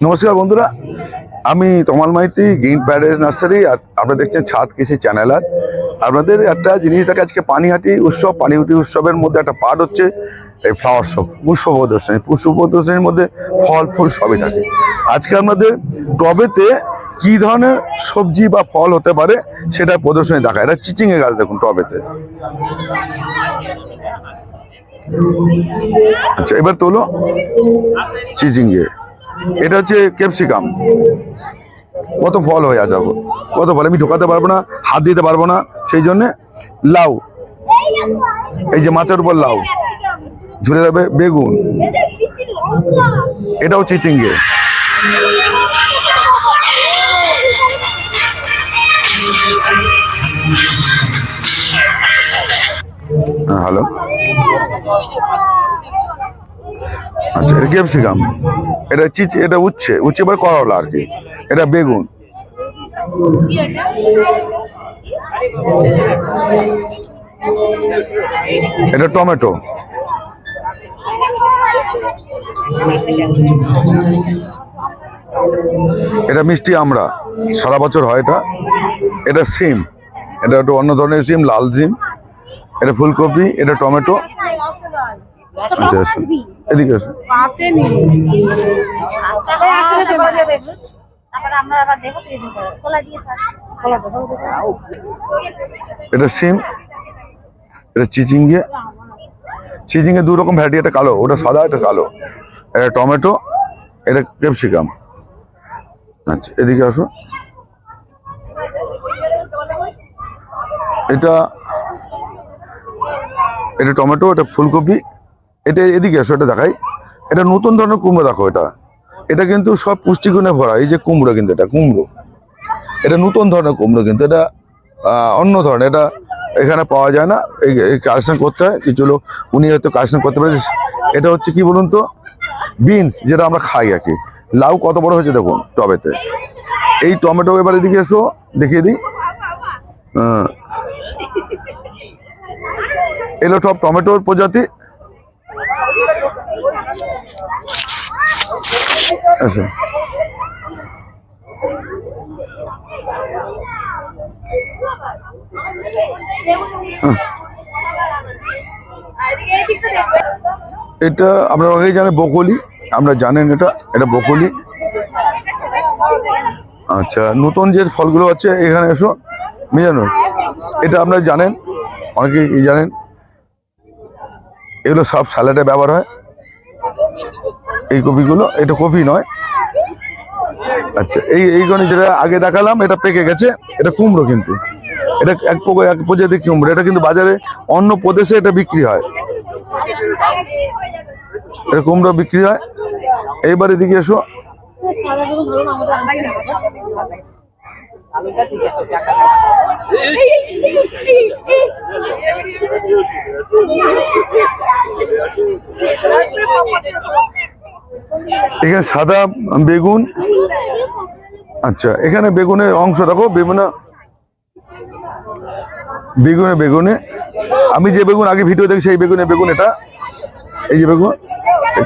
নমস্কার বন্ধুরা, আমি Tamal Maiti, green paradise nursery, আর আপনারা দেখছেন ছাদ কৃষি চ্যানেল আর। আপনাদের একটা জিনিস থাকে আজকে পানিহাটি উৎসব, পানিহাটি উৎসবের মধ্যে একটা পার্ট হচ্ছে এই ফ্লাওয়ার শপ পুষ্প প্রদর্শনী পুষ্প প্রদর্শনীর মধ্যে ফল, ফুল সবই থাকে। আজকে আপনাদের টবেতে কি ধরনের সবজি বা ফল হতে পারে সেটা প্রদর্শনী দেখা এটা চিচিংয়ে গাছ দেখুন টবেতে। আচ্ছা এবার তোলো। চিচিংয়ে এটা হচ্ছে ক্যাপসিকাম। কত ফল হয়ে এখন? কত ফল? আমি ঢোকাতে পারব না, হাত দিতে পারব না, সেই জন্য লাউ। এই যে মাছের উপর লাউ। ঝুলে যাবে বেগুন। এটাও চিচিঙ্গে। হ্যাঁ হ্যালো। আচ্ছা এটা ক্যাপসিকাম? এটা চিচি এটা উচ্ছে উচ্ছে পরে করলা আর কি। এটা বেগুন। এটা টমেটো। এটা মিষ্টি আমরা সারা বছর হয় এটা। এটা সিম এটা একটু অন্য ধরনের সিম লাল সিম। এটা ফুলকপি এটা টমেটো। আচ্ছা এসো এদিকে দেখো এটা সিম এটা চিচিঙ্গে। চিচিঙ্গে দু রকম ভ্যারাইটি এটা কালো ওটা সাদা এটা কালো। এটা টমেটো এটা ক্যাপসিকাম। আচ্ছা এদিকে আসো। এটা এটা টমেটো এটা ফুলকপি। এটা এদিকে আসো এটা দেখাই। এটা নতুন ধরনের কুমড়ো, দেখো এটা। এটা কিন্তু সব পুষ্টিগুণে ভরা, এই যে কুমড়ো কিন্তু এটা, কুমড়ো। এটা নতুন ধরনের কুমড়ো কিন্তু, এটা অন্য ধরনের, এটা এখানে পাওয়া যায় না, এই কালেকশন করতে হয়, কিছু লোক, উনি হয়তো কালেকশন করতে পারে এটা হচ্ছে কি বলুন তো? বিনস, যেটা আমরা খাই আর কি। লাউ কত বড় হয়েছে দেখুন, টবেতে। এই টমেটো এবার এদিকে এসো, দেখিয়ে দিই। এলো সব টমেটোর প্রজাতি। আচ্ছা এটা আপনারা অনেকেই জানেন বকলি। আমরা জানেন এটা এটা বকলি। আচ্ছা নতুন যে ফলগুলো আছে, এখানে এসো। জানো এটা আপনারা জানেন, অনেকেই জানেন। এগুলো সব স্যালাডে ব্যবহার হয়। এই কপিগুলো, এটা কপি নয়। আচ্ছা এই এইগুলো যেটা আগে দেখালাম, এটা পেকে গেছে, এটা কুমড়ো কিন্তু। এটা এক এক প্রজাতি কুমড়ো, এটা কিন্তু বাজারে অন্য প্রদেশে এটা বিক্রি হয়। এটা কুমড়ো বিক্রি হয়। এইবার এদিকে এসো। এখানে সাদা বেগুন। আচ্ছা এখানে বেগুনের অংশ দেখো বেগুন বেগুনে বেগুনে। আমি যে বেগুন আগে ভিডিও দেখি, সেই বেগুনে বেগুন এটা। এই যে বেগুন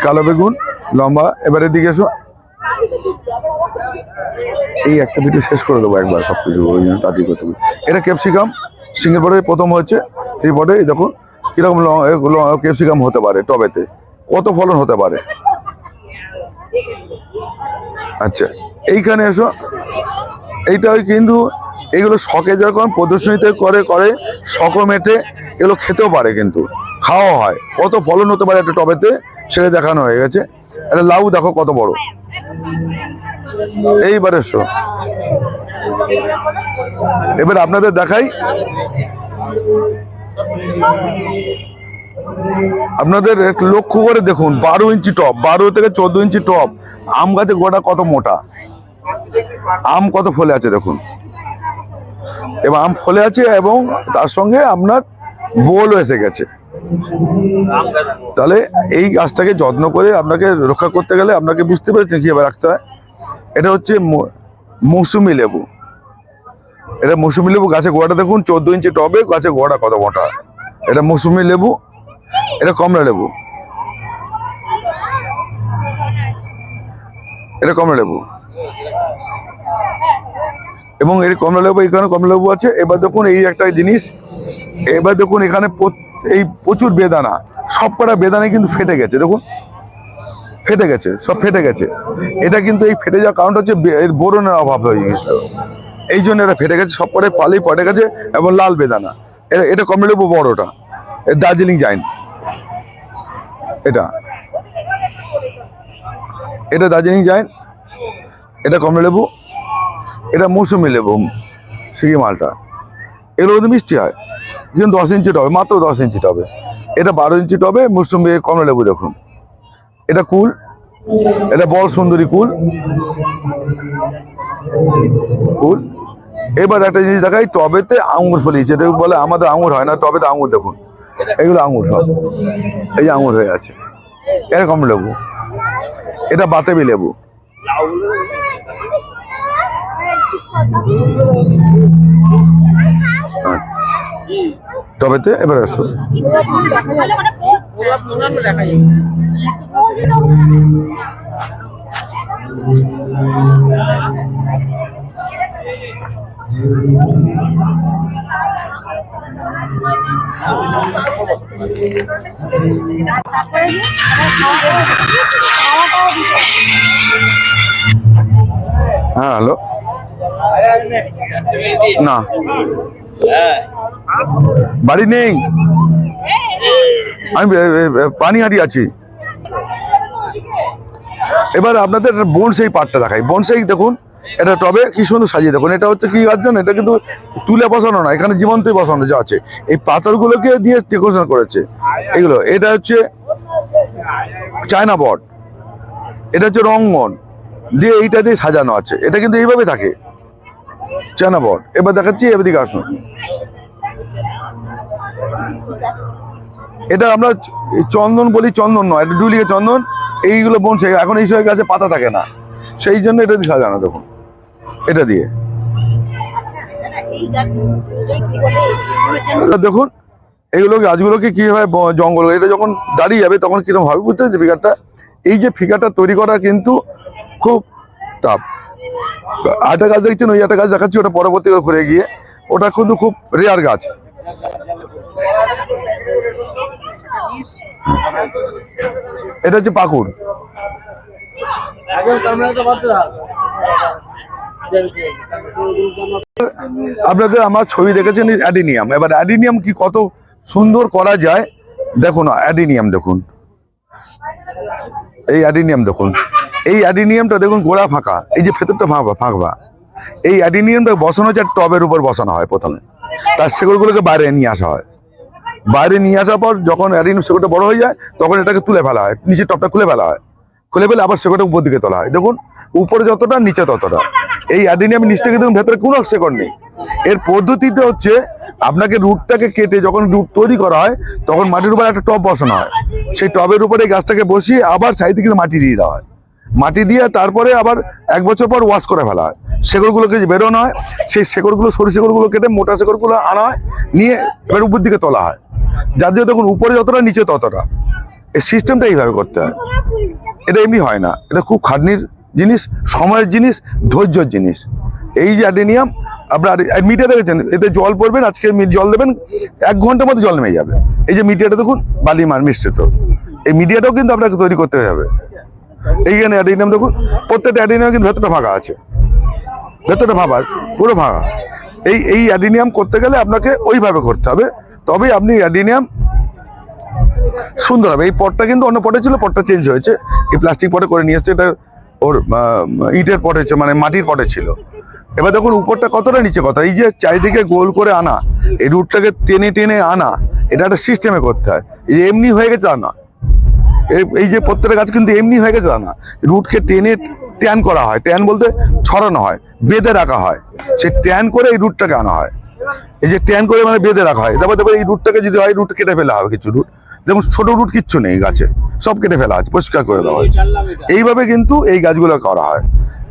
কালো বেগুন, লম্বা। এবারে দিকে এসো। এই একটা ভিডিও শেষ করে দেবো একবার সব কিছু ওই জন্য তাড়াতাড়ি করতে হবে। এটা ক্যাপসিকাম, সিঙ্গেল পরে প্রথম হচ্ছে সেই এই দেখো, কীরকম ক্যাপসিকাম হতে পারে টবেতে। কত ফলন হতে পারে? আচ্ছা এইখানে এসো। এইটা ওই কিন্তু এগুলো শখে যখন প্রদর্শনীতে করে করে শখ মেটে, এগুলো খেতেও পারে কিন্তু। খাওয়া হয়। কত ফলন হতে পারে একটা টবেতে, সেটা দেখানো হয়ে গেছে। একটা লাউ দেখো কত বড়। এইবার এসো। এবার আপনাদের দেখাই। আপনাদের লক্ষ্য করে দেখুন, বারো ইঞ্চি টপ, বারো থেকে চোদ্দ ইঞ্চি টপ, আম গাছে গোটা কত মোটা? আম কত ফলে আছে দেখুন। এবার আম ফলে আছে এবং তার সঙ্গে আপনার বোলও এসে গেছে। তাহলে এই গাছটাকে যত্ন করে আপনাকে রক্ষা করতে গেলে আপনাকে বুঝতে পেরেছেন কীভাবে রাখতে হয়। এটা হচ্ছে মৌসুমি লেবু। এটা মৌসুমি লেবু গাছে গোড়াটা দেখুন, চোদ্দ ইঞ্চি টবে গাছে গোড়া কত মোটা। এটা মৌসুমি লেবু। এটা কমলা লেবু। এটা কমলা লেবু। এবং এই কমলা লেবু, এখানে কমলা লেবু আছে। এবার দেখুন এই একটা জিনিস। এবার দেখুন এখানে এই প্রচুর বেদানা। সব কটা বেদানা কিন্তু ফেটে গেছে, দেখুন। ফেটে গেছে, সব ফেটে গেছে। এটা কিন্তু এই ফেটে যাওয়ার কারণটা হচ্ছে এর বোরনের অভাব হয়ে গেছিল এই জন্য এটা ফেটে গেছে সব করে ফলেই পড়ে গেছে এবং লাল বেদানা। এটা এটা কমলা লেবু বড়টা। এর দার্জিলিং জাইন এটা। এটা দার্জিলিং জাইন এটা কমলা লেবু, এটা মৌসুমি লেবু সিকি মালটা। এগুলো কিন্তু মিষ্টি হয়। কিন্তু দশ ইঞ্চি টবে, মাত্র দশ ইঞ্চি টবে। এটা বারো ইঞ্চি টবে, মৌসুমি কমলা লেবু দেখুন। এটা কুল, এটা বড় সুন্দরী কুল। কুল। এবার একটা জিনিস দেখাই, টবেতে আঙুর ফলিয়েছে। এটা বলে আমাদের আঙুর হয় না, টবেতে আঙুর দেখুন। এগুলো আঙুর সব। এই যে আঙুর হয়ে আছে। এরকম লেবু। এটা বাতাবি লেবু। হ্যাঁ। টবেতে এবার আসো যে আবার খাওয়া খাওয়াটাও দিতে হ্যাঁ হ্যালো? না। বাড়ি নেই। আমি পানিহাটি আছি। এবার আপনাদের বনসাই পাটটা দেখাই। বনসাই দেখুন। এটা টবে কি সুন্দর সাজিয়ে দেখুন। এটা হচ্ছে কি গাছ জানেন এটা কিন্তু তুলে বসানো না এখানে জীবন্তই বসানো যা আছে। এই পাথরগুলোকে দিয়ে ডেকোরেশন করেছে। এগুলো, এটা হচ্ছে চায়না বট। এটা হচ্ছে রঙ্গন। দিয়ে এইটা দিয়ে সাজানো আছে। এটা কিন্তু এইভাবে থাকে। চায়না বট। এবার দেখাচ্ছি এবার দিকে আসুন। এটা আমরা চন্দন বলি, চন্দন নয়, এটা ডুলিয়ে চন্দন। এইগুলো বনছে, এখন এই সময় গাছে পাতা থাকে না। সেই জন্য এটা দিয়ে সাজানো, দেখুন। এটা দিয়ে। দেখুন এইগুলো গাছগুলোকে কীভাবে জঙ্গল? এটা যখন দাঁড়িয়ে যাবে, তখন কীরকম হবে বুঝতে পারছি ফিগারটা এই যে ফিগারটা তৈরি করা কিন্তু খুব টাফ আরেকটা গাছ দেখছেন? ওই একটা গাছ দেখাচ্ছি, ওটা পরবর্তী ঘুরে গিয়ে। ওটা কিন্তু খুব রেয়ার গাছ। এটা হচ্ছে পাকুড়। আপনাদের আমার ছবি দেখেছেন অ্যাডিনিয়াম। এবার অ্যাডিনিয়াম কি কত সুন্দর করা যায়? দেখুন, অ্যাডিনিয়াম দেখুন। এই অ্যাডিনিয়াম দেখুন। এই অ্যাডিনিয়ামটা দেখুন গোড়া ফাঁকা। এই যে ভেতরটা ফাঁকা ফাঁকবা এই অ্যাডিনিয়ামটা বসানো হচ্ছে, টবের উপর বসানো হয় প্রথমে। তার শেকড়গুলোকে বাইরে নিয়ে আসা হয়। বাইরে নিয়ে আসার পর যখন অ্যাডিনিয়াম শেকড়টা বড় হয়ে যায়, তখন এটাকে তুলে ফেলা হয়। নিচে টপটা খুলে ফেলা হয়। খুলে ফেলে আবার শেকড়টা উপর দিকে তোলা হয়। দেখুন উপরে যতটা, নিচে ততটা। এই অ্যাডিনিয়াম নিচটাকে দেখুন ভেতরে কোনো শেকড় নেই। এর পদ্ধতিতে হচ্ছে, আপনাকে রুটটাকে কেটে যখন রুট তৈরি করা হয়, তখন মাটির উপর একটা টব বসানো হয়। সেই টবের উপরে গাছটাকে বসিয়ে আবার সাইড থেকে মাটি দিয়ে দেওয়া হয়। মাটি দিয়ে তারপরে আবার এক বছর পর ওয়াশ করে ফেলা হয়। শেকড়গুলোকে যে বেরোনো হয়, সেই শেকড়গুলো সরু শেকড়গুলো কেটে মোটা শেকড়গুলো আনা হয়, নিয়ে এবার উপর দিকে তোলা হয়। যার জন্য দেখুন, উপরে যতটা, নিচে ততটা। এই সিস্টেমটা এইভাবে করতে হয়। এটা এমনি হয় না। এটা খুব খাটনির জিনিস, সময়ের জিনিস, ধৈর্যর জিনিস। এই যে অ্যাডেনিয়াম, আপনার মিডিয়া দেখেছেন? এতে জল পড়বেন আজকে জল দেবেন, এক ঘণ্টার মধ্যে জল নেমে যাবে। এই যে মিডিয়াটা দেখুন, বালি মার মিশ্রিত। এই মিডিয়াটাও কিন্তু আপনাকে তৈরি করতে হবে। এইখানে অ্যাডেনিয়াম দেখুন, প্রত্যেকটা অ্যাডেনিয়াম কিন্তু ভেতরটা ফাঁকা আছে। ভেতরটা ফাঁকা পুরো ফাঁকা এই এই অ্যাডিনিয়াম করতে গেলে আপনাকে ওইভাবে করতে হবে। তবেই আপনি অ্যাডিনিয়াম সুন্দর হবে। এই পটটা কিন্তু অন্য পটে ছিল, পটটা চেঞ্জ হয়েছে। এই প্লাস্টিক পটে করে নিয়ে এসছে, এটা ওর ইটের পটে মানে মাটির পটে ছিল। এবার দেখুন, উপরটা কতটা নিচে কথা। এই যে চারিদিকে গোল করে আনা, এই রুটটাকে টেনে টেনে আনা, এটা একটা সিস্টেমে করতে হয়। এই এমনি হয়ে গেছে তা না এই- যে প্রত্যেকটা গাছ কিন্তু এমনি হয়ে গেছে তা না রুটকে টেনে ট্যান করা হয়। ট্যান বলতে ছড়ানো হয়, বেঁধে রাখা হয়। সে ট্যান করে এই রুটটাকে আনা হয়। এই যে ট্যান করে মানে বেঁধে রাখা হয়। তারপর তারপর এই রুটটাকে যদি হয়, রুট কেটে ফেলা হবে কিছু রুট। দেখুন ছোট রুট কিচ্ছু নেই গাছে। সব কেটে ফেলা আছে পরিষ্কার করে দেওয়া হয়েছে। এইভাবে কিন্তু এই গাছগুলো করা হয়।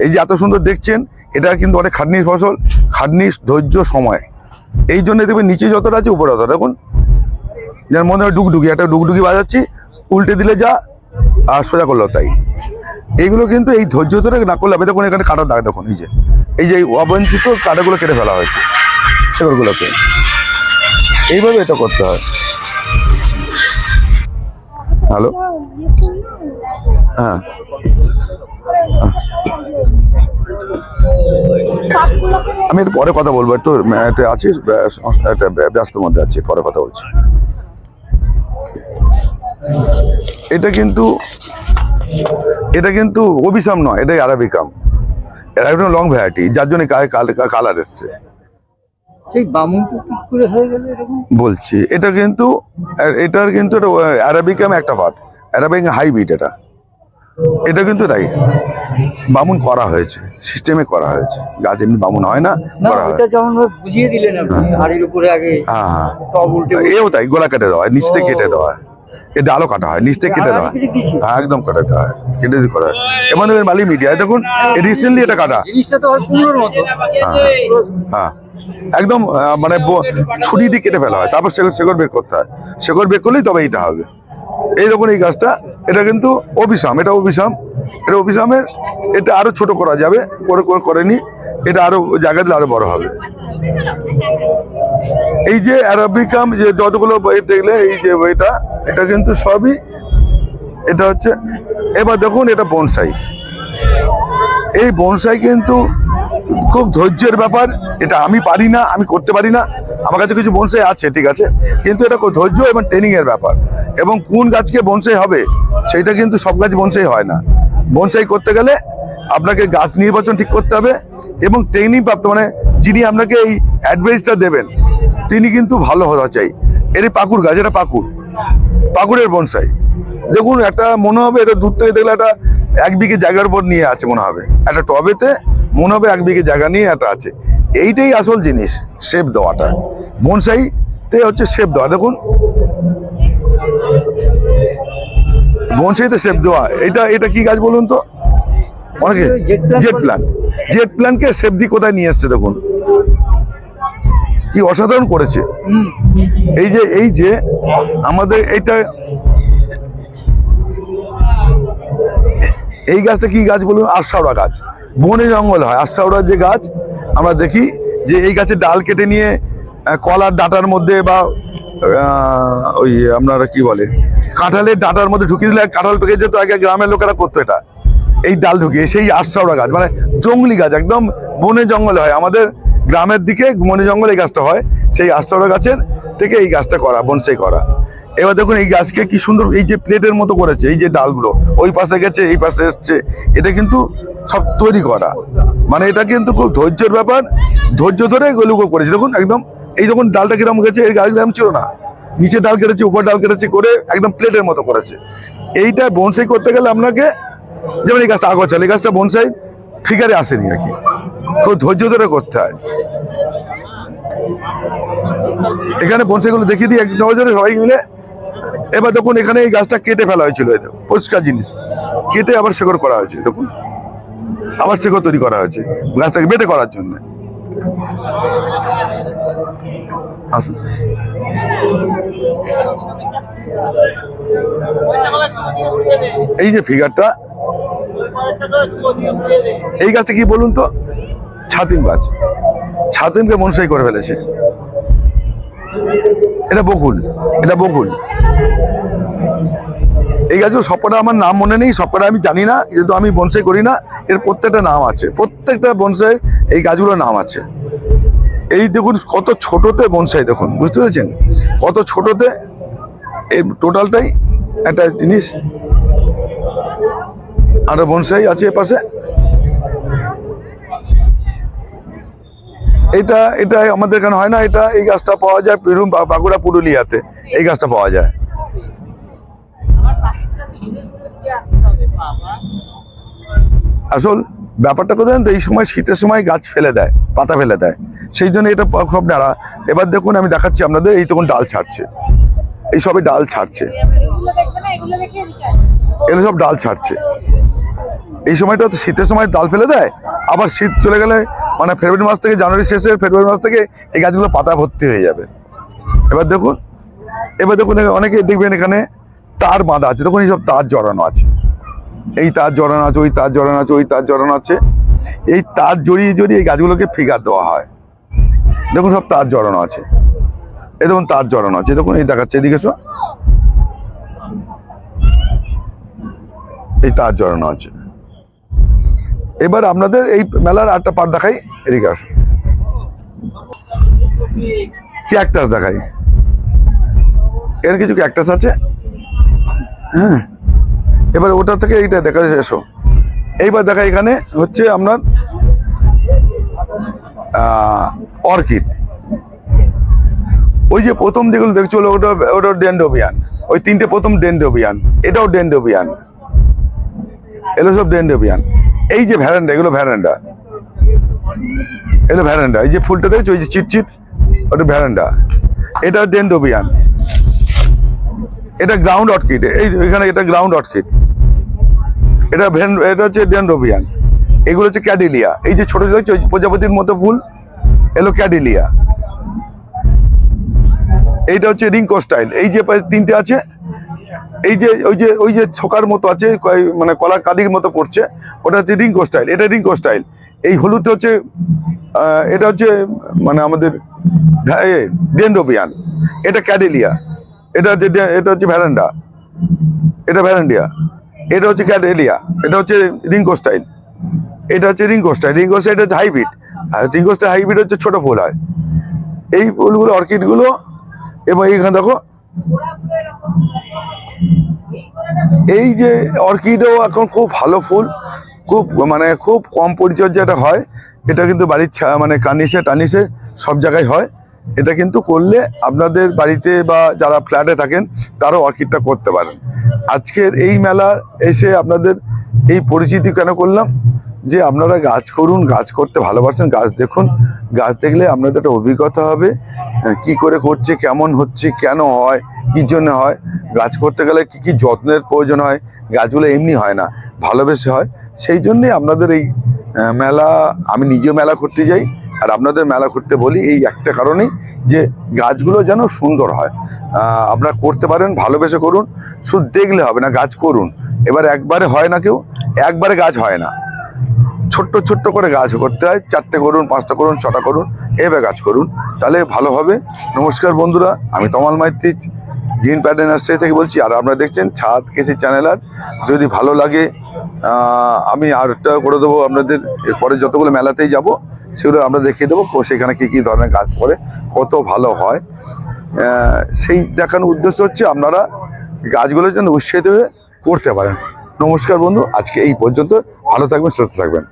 এই যে এত সুন্দর দেখছেন এটা কিন্তু অনেক খাটনির ফসল। খাটনির ধৈর্য সময়। এই জন্য দেখবেন নিচে যতটা আছে উপরে ততটা। দেখুন যেন মনে হয় ডুগডুগি একটা ডুগডুগি বাজাচ্ছি উল্টে দিলে যা আর সোজা করল তাই। এইগুলো কিন্তু এই ধৈর্য ধরে না করলে হবে। দেখুন এখানে কাটা দাগ দেখুন এই যে। এই যে অবঞ্চিত কাটাগুলো কেটে ফেলা হয়েছে সেগুলোকে। এইভাবে এটা করতে হয়। হ্যালো? হ্যাঁ। আমি একটু পরে কথা বলব একটু আহ, একটু আছি আহ, একটা ব্যস্তর মধ্যে আছি পরে কথা বলছি। এটা কিন্তু এটা কিন্তু অভিশাম নয় এটাই আরাবিকাম এটা একদম লং ভ্যারাইটি যার জন্য কালার এসছে। সেই বামুনটা কি করে হয়ে গেল এরকম। বলছি এটা কিন্তু এটার কিন্তু অ্যারাবিকাম একটা পার্ট অ্যারাবিক হাইব্রিড এটা। এটা কিন্তু তাই বামুন করা হয়েছে সিস্টেমে করা হয়েছে। গাছ এমনি বামুন হয় না করা হয়। ওটা যেমন ভাবে বুঝিয়ে দিলেন হাড়ির উপরে আগে হ্যাঁ। এও তাই গোলা কেটে দেওয়া হয় নিচ থেকে কেটে দেওয়া হয়। এ ডালও কাটা হয় নিচ থেকে কেটে দেওয়া হয়। হ্যাঁ একদম কাটা দেওয়া হয় কেটে করা হয়। এবং দেখবেন মালি মিডিয়ায় দেখুন রিসেন্টলি এটা কাটা। জিনিসটা তো হয় হ্যাঁ। একদম মানে ছুরি দিয়ে কেটে ফেলা হয়। তারপর শেকড় বের করতে হয়। শেকড় বের করলেই তবে এইটা হবে। এই দেখুন এই গাছটা, এটা কিন্তু অভিশাম এটা অভিশাম এটা অভিশামের এটা আরও ছোট করা যাবে, করে করে করেনি এটা আরও জায়গা দিলে আরও বড় হবে। এই যে অ্যারাবিকাম, যে যতগুলো দেখলে, এই যে বইটা, এটা কিন্তু সবই, এটা হচ্ছে, এবার দেখুন এটা বনসাই। এই বনসাই কিন্তু খুব ধৈর্যের ব্যাপার, এটা আমি পারি না, আমি করতে পারি না। আমার কাছে কিছু বনসাই আছে, ঠিক আছে? কিন্তু এটা ধৈর্য এবং ট্রেনিং এর ব্যাপার। এবং কোন গাছকে বনসাই হবে সেইটা কিন্তু সব গাছ বনসাই হয় না। বনসাই করতে গেলে আপনাকে গাছ নির্বাচন ঠিক করতে হবে এবং ট্রেনিং প্রাপ্ত মানে যিনি আপনাকে এই অ্যাডভাইসটা দেবেন, তিনি কিন্তু ভালো হওয়া চাই। এর পাকুর গাছ, এটা পাকুর পাকুড়ের বনসাই। দেখুন, একটা মনে হবে, এটা দূর থেকে দেখলে একটা এক বিঘে জায়গার উপর নিয়ে আছে মনে হবে। একটা টবেতে মনে হবে এক বিঘে জায়গা নিয়ে একটা আছে। এইটাই আসল জিনিস শেপ দেওয়াটা। বনসাইতে হচ্ছে শেপ দেওয়া। দেখুন। বনসাইতে শেপ দেওয়া। এটা এটা কি গাছ বলুন তো? অনেকে জেট প্ল্যান্ট জেট প্ল্যান্টকে শেপ দিয়ে কোথায় নিয়ে এসছে দেখুন। কি অসাধারণ করেছে। এই যে এই যে আমাদের এটা এই গাছটা কি গাছ বলুন? আরশাওড়া গাছ। বনে জঙ্গল হয়। আরশাওড়ার যে গাছ, আমরা দেখি যে এই গাছের ডাল কেটে নিয়ে কলার ডাটার মধ্যে বা ওই আপনারা কি বলে, কাঁঠালের ডাটার মধ্যে ঢুকিয়ে দিলে কাঁঠাল পেকে যেত, আগে গ্রামের লোকেরা করতো এটা। এই ডাল ঢুকিয়ে, সেই আরশাওড়া গাছ মানে জঙ্গলি গাছ, একদম বনে জঙ্গলে হয়। আমাদের গ্রামের দিকে বনে জঙ্গলে এই গাছটা হয়, সেই আরশাওড়া গাছের থেকে এই গাছটা করা, বনসাই করা। এবার দেখুন এই গাছকে কি সুন্দর, এই যে প্লেটের মতো করেছে, এই যে ডালগুলো, ওই পাশে গেছে, এই পাশে এসছে। এটা কিন্তু সব তৈরি করা। মানে এটা কিন্তু খুব ধৈর্যের ব্যাপার। ধৈর্য ধরে এগুলো করেছে। দেখুন, একদম এই যখন ডালটা কিরম গেছে এই গাছ এরকম ছিল না। নিচে ডাল কেটেছে, উপর ডাল কেটেছে করে একদম প্লেটের মতো করেছে। এইটা বনসাই করতে গেলে আপনাকে যেমন এই গাছটা আগোছাল, এই গাছটা বনসাই ফিগারে আসেনি আর কি। খুব ধৈর্য ধরে করতে হয়। এখানে বনসাইগুলো দেখিয়ে দিই, এক নজরে সবাই মিলে। এবার দেখুন, এখানে এই গাছটা কেটে ফেলা হয়েছিল পরিষ্কার জিনিস। কেটে আবার শেকড় করা হয়েছে, দেখুন। আবার শেকড় তৈরি করা হয়েছে গাছটাকে বেটে করার জন্য। আসুন। এই যে ফিগারটা এই গাছটা কি বলুন তো? ছাতিম গাছ। ছাতিমকে মনসাই করে ফেলেছে। এটা বকুল এটা বকুল। এই গাছগুলো সবকটা আমার নাম মনে নেই, সবকটা আমি জানি না, যেহেতু আমি বনসাই করি না, এর প্রত্যেকটা নাম আছে, প্রত্যেকটা বনসাই এই গাছগুলোর নাম আছে। এই দেখুন কত ছোটতে বনসাই দেখুন, বুঝতে পেরেছেন? কত ছোটতে এই টোটালটাই একটা জিনিস। আর বনসাই আছে এ পাশে। এটা এটা আমাদের এখানে হয় না, এটা এই গাছটা পাওয়া যায় পেরুম বা- বাঁকুড়া পুরুলিয়াতে এই গাছটা পাওয়া যায়। আসল ব্যাপারটা কোথায় তো? এই সময় শীতের সময় গাছ ফেলে দেয়, পাতা ফেলে দেয়। সেই জন্য এটা খুব নাড়া এবার দেখুন, আমি দেখাচ্ছি আপনাদের, এই তখন ডাল ছাড়ছে। এই সবই ডাল ছাড়ছে। এগুলো সব ডাল ছাড়ছে। এই সময়টা তো শীতের সময় ডাল ফেলে দেয়, আবার শীত চলে গেলে মানে ফেব্রুয়ারি মাস থেকে, জানুয়ারি শেষে ফেব্রুয়ারি মাস থেকে এই গাছগুলো পাতা ভর্তি হয়ে যাবে। এবার দেখুন এবার দেখুন, অনেকে দেখবেন এখানে তার বাঁধা আছে। দেখুন এইসব তার জড়ানো আছে। এই তার জড়ানো আছে ওই তার জড়ানো আছে ওই তার জড়ানো আছে এই তার জড়িয়ে জড়িয়ে এই গাছগুলোকে ফিগার দেওয়া হয়। দেখুন সব তার জড়ানো আছে এই দেখুন তার জড়ানো আছে দেখুন, এই দেখাচ্ছে, এদিকে এসো এই তার জড়ানো আছে এবার আপনাদের এই মেলার আটটা পার্ট দেখাই। এদিকে আসো ক্যাকটাস দেখাই। এর কিছু ক্যাকটাস আছে? হ্যাঁ। এবার ওটা থেকে এইটা দেখা এসো। এইবার দেখা এখানে হচ্ছে আপনার অর্কিড। ওই যে প্রথম যেগুলো দেখছ ওটা ওটা ডেন্ডোবিয়ান ওই তিনটে প্রথম ডেন্ডোবিয়ান এটাও ডেন্ডোবিয়ান এগুলো সব ডেন্ডোবিয়ান এই যে ভ্যারান্ডা, এগুলো ভ্যারান্ডা। এগুলো ভ্যারান্ডা। এই যে ফুলটা দেখছ ওই যে চিটচিট ওটা ভ্যারান্ডা। এটা ডেন্ডোবিয়ান এটা গ্রাউন্ড অর্কিড এই এখানে এটা গ্রাউন্ড অর্কিড এটা ভেন এটা হচ্ছে ডেন্ডোবিয়ান এগুলো হচ্ছে ক্যাডিলিয়া এই যে ছোট ওই প্রজাপতির মতো ফুল, এলো ক্যাডিলিয়া এইটা হচ্ছে রিঙ্কো স্টাইল এই যে তিনটে আছে, এই যে, ওই যে ওই যে ছোকার মতো আছে মানে কলার কাদির মতো পড়ছে, ওটা হচ্ছে রিঙ্কো স্টাইল এটা রিঙ্কো স্টাইল এই হলুদ হচ্ছে এটা হচ্ছে মানে আমাদের ডেন্ডোবিয়ান এটা ক্যাডেলিয়া এটা হচ্ছে এটা হচ্ছে ভ্যারান্ডা এটা ভ্যারান্ডিয়া এটা হচ্ছে ক্যাডেলিয়া। এটা হচ্ছে রিঙ্কো স্টাইল। এটা হচ্ছে রিঙ্কো স্টাইল। রিঙ্কো স্টাইল হচ্ছে হাইব্রিড। আর রিঙ্কো স্টাইল হাইব্রিড হচ্ছে ছোট ফুল হয়। এই ফুলগুলো, অর্কিডগুলো, এবং এইখানে দেখো, এই যে অর্কিডও এখন খুব ভালো ফুল। খুব মানে খুব কম পরিচর্যাটা হয়। এটা কিন্তু বাড়ির মানে কানিসে টানিসে সব জায়গায় হয়। এটা কিন্তু করলে আপনাদের বাড়িতে বা যারা ফ্ল্যাটে থাকেন তারাও অর্কিডটা করতে পারেন। আজকের এই মেলা এসে আপনাদের এই পরিচিতি কেন করলাম? যে আপনারা গাছ করুন গাছ করতে ভালোবাসেন গাছ দেখুন। গাছ দেখলে আপনাদের একটা অভিজ্ঞতা হবে আহ, কি করে করছে কেমন হচ্ছে কেন হয় কি জন্য হয়। গাছ করতে গেলে কি কি যত্নের প্রয়োজন হয় গাছগুলো এমনি হয় না ভালোবেসে হয়। সেই জন্যে আপনাদের এই মেলা আমি নিজেও মেলা করতে যাই। আর আপনাদের মেলা ঘুরতে বলি এই একটা কারণেই যে গাছগুলো যেন সুন্দর হয়। আপনারা করতে পারেন, ভালোবেসে করুন, শুধু দেখলে হবে না, গাছ করুন। এবার একবারে হয় না কেউ, একবারে গাছ হয় না। ছোট্ট ছোট্ট করে গাছ করতে হয়, চারটে করুন, পাঁচটা করুন, ছটা করুন, এভাবে গাছ করুন। তাহলে ভালো হবে। নমস্কার বন্ধুরা, আমি তমাল মাইতি, গ্রিন প্যাডেন নার্সারি থেকে বলছি, আর আপনারা দেখছেন ছাদ কৃষি চ্যানেল আর। যদি ভালো লাগে আমি আরেকটা করে দেবো আপনাদের, এরপরে যতগুলো মেলাতেই যাব সেগুলো আমরা দেখিয়ে দেবো সেখানে কী কী ধরনের গাছ পড়ে কত ভালো হয়। সেই দেখানোর উদ্দেশ্য হচ্ছে আপনারা গাছগুলোর জন্য উৎসাহিত হয়ে করতে পারেন। নমস্কার বন্ধু, আজকে এই পর্যন্ত। ভালো থাকবেন, সুস্থ থাকবেন।